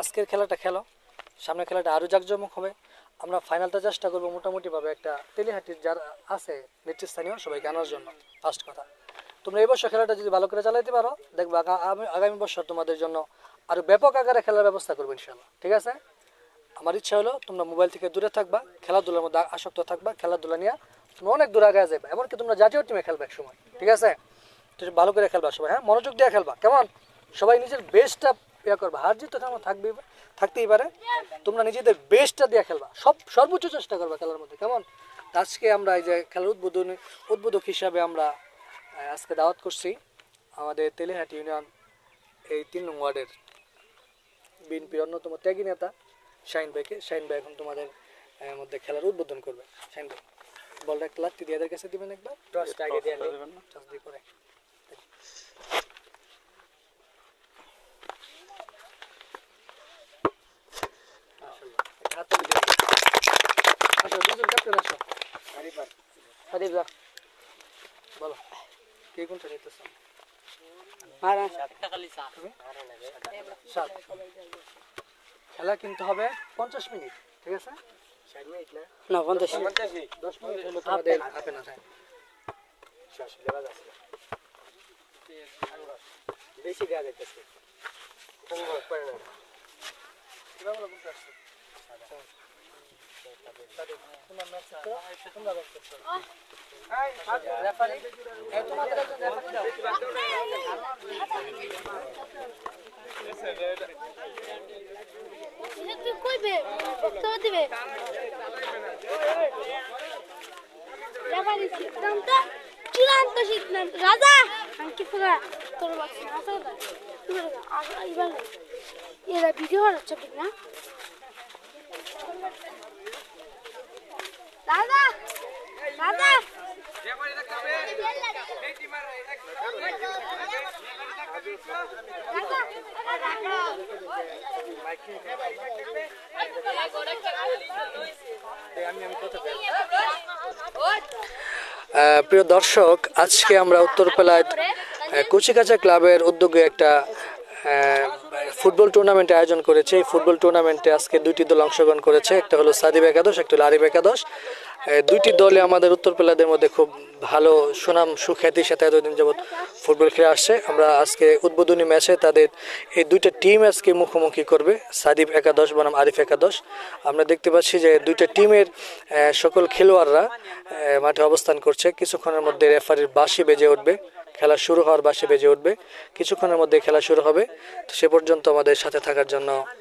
আজকের খেলাটা খেলো। সামনের খেলাটা আরও জাঁকজমক হবে। আমরা ফাইনালটা চেষ্টা করব মোটামুটিভাবে একটা তেলিহাটির যারা আছে নেতৃস্থানীয়, সবাইকে আনার জন্য। ফার্স্ট কথা। তোমরা এই বছর খেলাটা যদি ভালো করে চালাইতে পারো, দেখবা আগামী বছর তোমাদের জন্য আরও ব্যাপক আকারে খেলার ব্যবস্থা করব ইনশাল্লাহ ঠিক আছে? আমার ইচ্ছা হলো তোমরা মোবাইল থেকে দূরে থাকবা, খেলাধুলার মধ্যে আসক্ত থাকবা, খেলাধুলা নিয়ে তোমরা অনেক দূর আগে যাবে এমনকি তোমরা জাতীয় টিমে খেলবে এক সময় ঠিক আছে? ভালো করে খেলবা সবাই হ্যাঁ? মনোযোগ দিয়ে খেলবা। কেমন? সবাই নিজের বেস্টটা ইয়ে করবা। হার জিত তো থাকবেই থাকতেই পারে। তোমরা নিজেদের বেস্টটা দিয়ে খেলবা। সব সর্বোচ্চ চেষ্টা করবা খেলার মধ্যে কেমন? আজকে আমরা এই যে খেলার উদ্বোধন উদ্বোধক হিসাবে আমরা আজকে দাওয়াত করছি আমাদের তেলেহাটি ইউনিয়ন এই তিন নং ওয়ার্ডের বিএনপির অন্যতম ত্যাগী নেতা শাহিন ভাইকে। শাহিন ভাই এখন তোমাদের মধ্যে খেলার উদ্বোধন করবে। শাহিন ভাই বলটা একটা লাত্তি দিয়ে এদের কাছে দিবেন একবার। টসটা আগে দিয়ে টস দিয়ে করে মাশাআল্লাহ। একটা হাততালি দিয়ে দিন। আসো, দুজন captain আসো। হাদিফ যা। বলো কে কোনটা খেলা কিন্তু হবে পঞ্চাশ মিনিট ঠিক আছে? না? পঞ্চাশ দশ মিনিট। হলো তোমাদের হাফে না থাকে বেশি দেওয়া যাইতেছে। রেফারি তুই কইবে সিদ্ধান্ত চূড়ান্ত সিদ্ধান্ত রাজা আমি কি তোর এবার এরা ভিডিও ঠিক না প্রিয় দর্শক আজকে আমরা উত্তরপেলায় কুচিকাচা ক্লাবের উদ্যোগে একটা ফুটবল টুর্নামেন্ট আয়োজন করেছে। এই ফুটবল টুর্নামেন্টে আজকে দুইটি দল অংশগ্রহণ করেছে। একটা হলো সাদিব একাদশ, একটা হলো আরিফ একাদশ। দুইটি দলে আমাদের উত্তরপাড়াদের মধ্যে খুব ভালো সুনাম, সুখ্যাতির সাথে এতদিন যাবৎ ফুটবল খেলে আসছে। আমরা আজকে উদ্বোধনী ম্যাচে তাদের এই দুইটা টিম আজকে মুখোমুখি করবে, সাদিব একাদশ বনাম আরিফ একাদশ। আমরা দেখতে পাচ্ছি যে দুইটা টিমের সকল খেলোয়াড়রা মাঠে অবস্থান করছে। কিছুক্ষণের মধ্যে রেফারির বাঁশি বেজে উঠবে। খেলা শুরু হওয়ার বাসে বেজে উঠবে। কিছুক্ষণের মধ্যে খেলা শুরু হবে। তো সে পর্যন্ত আমাদের সাথে থাকার জন্য